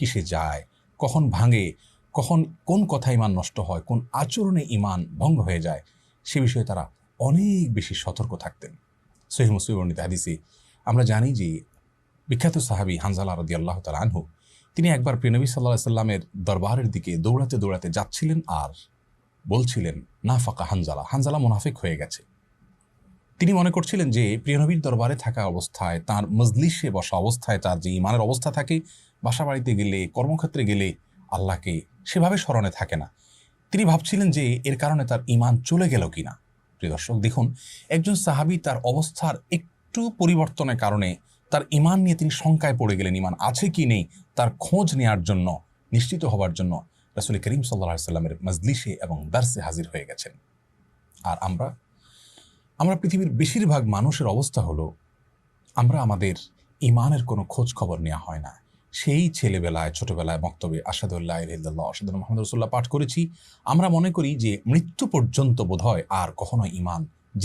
কিসে যায়, কখন ভাঙে, কখন কোন কথা ইমান নষ্ট হয়, কোন আচরণে ইমান ভঙ্গ হয়ে যায়, সে বিষয়ে তারা অনেক বেশি সতর্ক থাকতেন। সহি মুসলিম বর্ণিত হাদিসে আমরা জানি যে বিখ্যাত সাহাবি হানজালা রদি আল্লাহ তাল আনহু, তিনি একবার প্রিয়নবী সাল্লাহ সাল্লামের দরবারের দিকে দৌড়াতে দৌড়াতে যাচ্ছিলেন আর বলছিলেন না ফাঁকা হানজালা। হানজালা মুনাফিক হয়ে গেছে। তিনি মনে করছিলেন যে প্রিয়নবীর দরবারে থাকা অবস্থায়, তার মজলিসে বসা অবস্থায়, তার যে ইমানের অবস্থা থাকে বাসা বাড়িতে গেলে, কর্মক্ষেত্রে গেলে আল্লাহকে সেভাবে স্মরণে থাকে না। তিনি ভাবছিলেন যে এর কারণে তার ইমান চলে গেল কিনা। প্রিয় দর্শক, দেখুন, একজন সাহাবি তার অবস্থার একটু পরিবর্তনের কারণে তার ইমান নিয়ে তিনি শঙ্কায় পড়ে গেলেন ইমান আছে কি নেই, তার খোঁজ নেওয়ার জন্য, নিশ্চিত হবার জন্য রাসুল করিম সাল্লাহ সাল্লামের মজলিসে এবং দার্সে হাজির হয়ে গেছেন। আর আমরা আমরা পৃথিবীর বেশিরভাগ মানুষের অবস্থা হলো, আমরা আমাদের ইমানের কোনো খোঁজ খবর নেওয়া হয় না। সেই ছেলেবেলায়, ছোটোবেলায় বক্তব্যে আসাদুল্লাহ ইল্লাহ আসাদুল মোহাম্মদ রসুল্লাহ পাঠ করেছি। আমরা মনে করি যে মৃত্যু পর্যন্ত বোধহয় আর কখনো ইমান